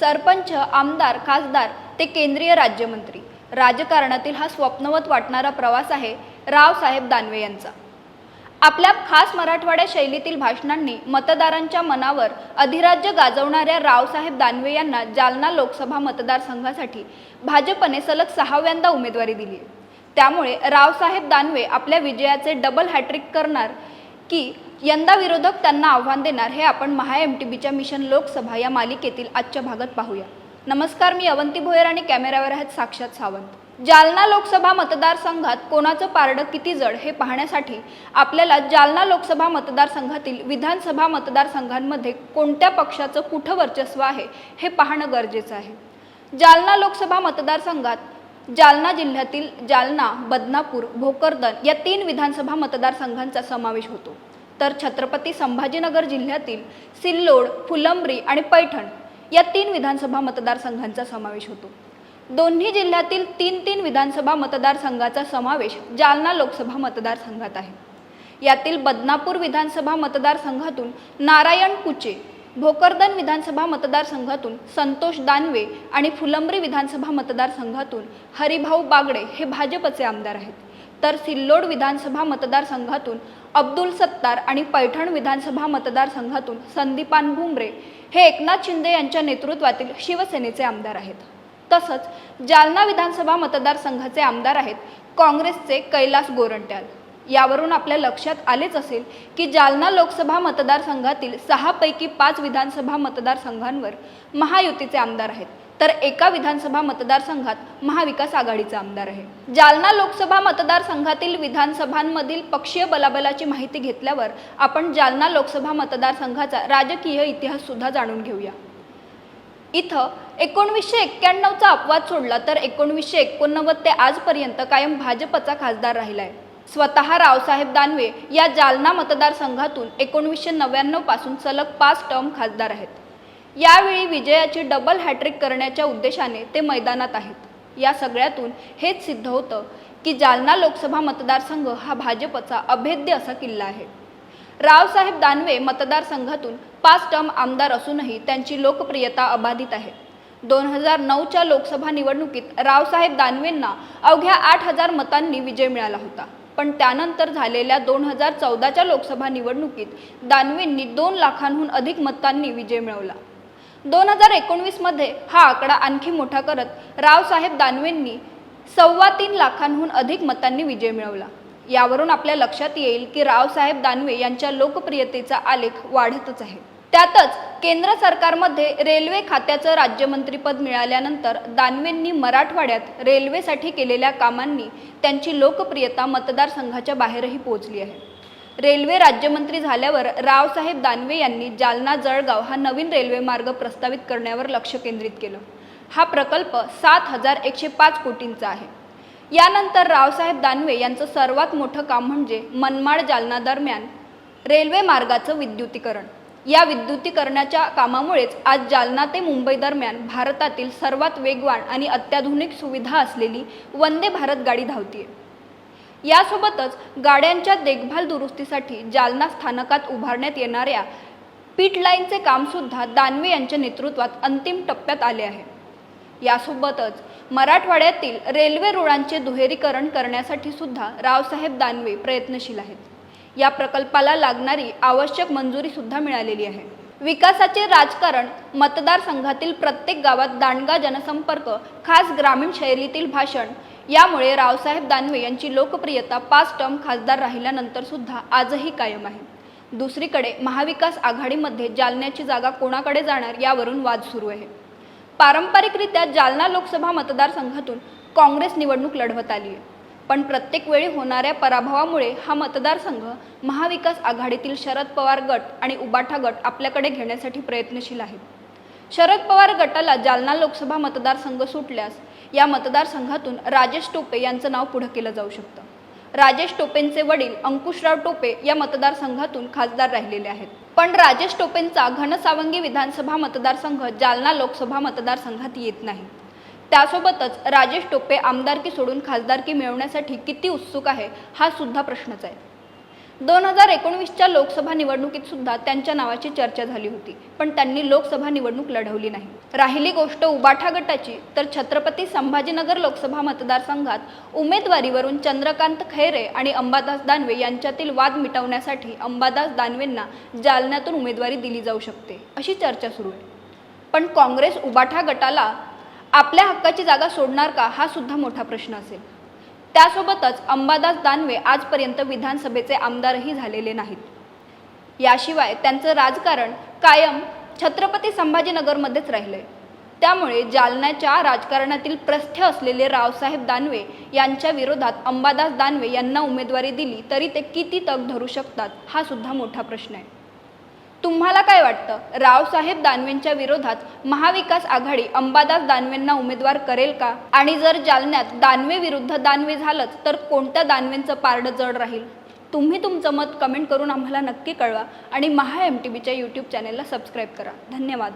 सरपंच आमदार खासदार ते केंद्रीय राज्यमंत्री. राजकारणातील हा स्वप्नवत वाटणारा प्रवास आहे रावसाहेब दानवे यांचा. आपल्या खास मराठवाड्या शैलीतील भाषणांनी मतदारांच्या मनावर अधिराज्य गाजवणाऱ्या रावसाहेब दानवे यांना जालना लोकसभा मतदारसंघासाठी भाजपने सलग सहाव्यांदा उमेदवारी दिली. त्यामुळे रावसाहेब दानवे आपल्या विजयाचे डबल हॅट्रिक करणार की यंदा विरोधक त्यांना आव्हान देणार हे आपण महा एम टी बीच्या मिशन लोकसभा या मालिकेतील आजच्या भागात पाहूया. नमस्कार मी अवंती भोयर आणि कॅमेऱ्यावर आहेत साक्षात सावंत. जालना लोकसभा मतदारसंघात कोणाचं पारडं किती जड हे पाहण्यासाठी आपल्याला जालना लोकसभा मतदारसंघातील विधानसभा मतदारसंघांमध्ये कोणत्या पक्षाचं कुठं वर्चस्व आहे हे पाहणं गरजेचं आहे. जालना लोकसभा मतदारसंघात जालना जिल्ह्यातील जालना बदनापूर भोकरदन या तीन विधानसभा मतदारसंघांचा समावेश होतो. तर छत्रपती संभाजीनगर जिल्ह्यातील सिल्लोड फुलंब्री आणि पैठण या तीन विधानसभा मतदारसंघांचा समावेश होतो. दोन्ही जिल्ह्यातील तीन तीन विधानसभा मतदारसंघाचा समावेश जालना लोकसभा मतदारसंघात आहे. यातील बदनापूर विधानसभा मतदारसंघातून नारायण कुचे भोकरदन विधानसभा मतदारसंघातून संतोष दानवे आणि फुलंब्री विधानसभा मतदारसंघातून हरिभाऊ बागडे हे भाजपचे आमदार आहेत. तर सिल्लोड विधानसभा मतदारसंघातून अब्दुल सत्तार आणि पैठण विधानसभा मतदारसंघातून संदीपान भुमरे हे एकनाथ शिंदे यांच्या नेतृत्वातील शिवसेनेचे आमदार आहेत. तसंच जालना विधानसभा मतदारसंघाचे आमदार आहेत काँग्रेसचे कैलास गोरंट्याल. यावरून आपल्या लक्षात आलेच असेल की जालना लोकसभा मतदारसंघातील सहापैकी पाच विधानसभा मतदारसंघांवर महायुतीचे आमदार आहेत. तर एका विधानसभा मतदारसंघात महाविकास आघाडीचा आमदार आहे. जालना लोकसभा मतदारसंघातील विधानसभांमधील पक्षीय बलाबलाची माहिती घेतल्यावर आपण जालना लोकसभा मतदारसंघाचा राजकीय इतिहास सुद्धा जाणून घेऊया. इथं एकोणवीसशे एक्क्याण्णवचा अपवाद सोडला तर एकोणवीसशे एकोणनव्वद ते आजपर्यंत कायम भाजपचा खासदार राहिला आहे स्वतः रावसाहेब दानवे या जालना मतदारसंघातून एकोणवीसशे नव्याण्णवपासून सलग पाच टर्म खासदार आहेत. यावेळी विजयाची डबल हॅट्रिक करण्याच्या उद्देशाने ते मैदानात आहेत. या सगळ्यातून हेच सिद्ध होतं की जालना लोकसभा मतदारसंघ हा भाजपचा अभेद्य असा किल्ला आहे. रावसाहेब दानवे मतदारसंघातून पाच टर्म आमदार असूनही त्यांची लोकप्रियता अबाधित आहे. दोन हजार नऊच्या लोकसभा निवडणुकीत रावसाहेब दानवेंना अवघ्या आठ हजार मतांनी विजय मिळाला होता. पण त्यानंतर झालेल्या दोन हजार चौदाच्या लोकसभा निवडणुकीत दानवेंनी दोन लाखांहून अधिक मतांनी विजय मिळवला. दोन हजार एकोणवीसमध्ये हा आकडा आणखी मोठा करत रावसाहेब दानवेंनी सव्वा तीन लाखांहून अधिक मतांनी विजय मिळवला. यावरून आपल्या लक्षात येईल की रावसाहेब दानवे यांच्या लोकप्रियतेचा आलेख वाढतच आहे. त्यातच केंद्र सरकारमध्ये रेल्वे खात्याचं राज्यमंत्रीपद मिळाल्यानंतर दानवेंनी मराठवाड्यात रेल्वेसाठी केलेल्या कामांनी त्यांची लोकप्रियता मतदारसंघाच्या बाहेरही पोहोचली आहे. रेल्वे राज्यमंत्री झाल्यावर रावसाहेब दानवे यांनी जालना जळगाव हा नवीन रेल्वे मार्ग प्रस्तावित करण्यावर लक्ष केंद्रित केलं. हा प्रकल्प सात हजार एकशे पाच कोटींचा आहे. यानंतर रावसाहेब दानवे यांचं सर्वात मोठं काम म्हणजे मनमाड जालना दरम्यान रेल्वे मार्गाचं विद्युतीकरण. या विद्युतीकरणाच्या कामामुळेच आज जालना ते मुंबई दरम्यान भारतातील सर्वात वेगवान आणि अत्याधुनिक सुविधा असलेली वंदे भारत गाडी धावतीये. यासोबतच गाड्यांच्या देखभाल दुरुस्तीसाठी जालना स्थानकात उभारण्यात येणाऱ्या पीट लाईनचे कामसुद्धा दानवे यांच्या नेतृत्वात अंतिम टप्प्यात आले आहे. यासोबतच मराठवाड्यातील रेल्वे रुळांचे दुहेरीकरण करण्यासाठी सुद्धा रावसाहेब दानवे प्रयत्नशील आहेत. या प्रकल्पाला लागणारी आवश्यक मंजुरी सुद्धा मिळालेली आहे. विकासाचे राजकारण मतदारसंघातील प्रत्येक गावात दांडगा जनसंपर्क खास ग्रामीण शैलीतील भाषण यामुळे रावसाहेब दानवे यांची लोकप्रियता पाच टर्म खासदार राहिल्यानंतर सुद्धा आजही कायम आहे. दुसरीकडे महाविकास आघाडीमध्ये जालन्याची जागा कोणाकडे जाणार यावरून वाद सुरू आहे. पारंपरिकरित्या जालना लोकसभा मतदारसंघातून काँग्रेस निवडणूक लढवत आली आहे. पण प्रत्येक वेळी होणाऱ्या पराभवामुळे हा मतदारसंघ महाविकास आघाडीतील शरद पवार गट आणि उबाठा गट आपल्याकडे घेण्यासाठी प्रयत्नशील आहे. शरद पवार गटाला जालना लोकसभा मतदारसंघ सुटल्यास या मतदारसंघातून राजेश टोपे यांचं नाव पुढं केलं जाऊ शकतं. राजेश टोपेंचे वडील अंकुशराव टोपे या मतदारसंघातून खासदार राहिलेले आहेत. पण राजेश टोपेंचा घनसावंगी विधानसभा मतदारसंघ जालना लोकसभा मतदारसंघात येत नाही. त्यासोबतच राजेश टोपे आमदारकी सोडून खासदारकी मिळवण्यासाठी किती उत्सुक आहे हा सुद्धा प्रश्नच आहे. दोन हजार एकोणवीसच्या लोकसभा निवडणुकीत सुद्धा त्यांच्या नावाची चर्चा झाली होती पण त्यांनी लोकसभा निवडणूक लढवली नाही. राहिली गोष्ट उबाठा गटाची तर छत्रपती संभाजीनगर लोकसभा मतदारसंघात उमेदवारीवरून चंद्रकांत खैरे आणि अंबादास दानवे यांच्यातील वाद मिटवण्यासाठी अंबादास दानवेंना जालन्यातून उमेदवारी दिली जाऊ शकते अशी चर्चा सुरू आहे. पण काँग्रेस उबाठा गटाला आपल्या हक्काची जागा सोडणार का हा सुद्धा मोठा प्रश्न असेल. त्यासोबतच अंबादास दानवे आजपर्यंत विधानसभेचे आमदारही झालेले नाहीत. याशिवाय त्यांचं राजकारण कायम छत्रपती संभाजीनगरमध्येच राहिलंय. त्यामुळे जालन्याच्या राजकारणातील प्रस्थ असलेले रावसाहेब दानवे यांच्या विरोधात अंबादास दानवे यांना उमेदवारी दिली तरी ते किती तग धरू शकतात हा सुद्धा मोठा प्रश्न आहे. तुम्हाला काय वाटतं? रावसाहेब दानवेंच्या विरोधात महाविकास आघाडी अंबादास दानवेंना उमेदवार करेल का? आणि जर जालन्यात दानवे विरुद्ध दानवे झालंच तर कोणत्या दानवेंचं पारडं जड राहील? तुम्ही तुमचं मत कमेंट करून आम्हाला नक्की कळवा आणि महा एम टी बीच्या यूट्यूब चॅनेलला सबस्क्राईब करा. धन्यवाद.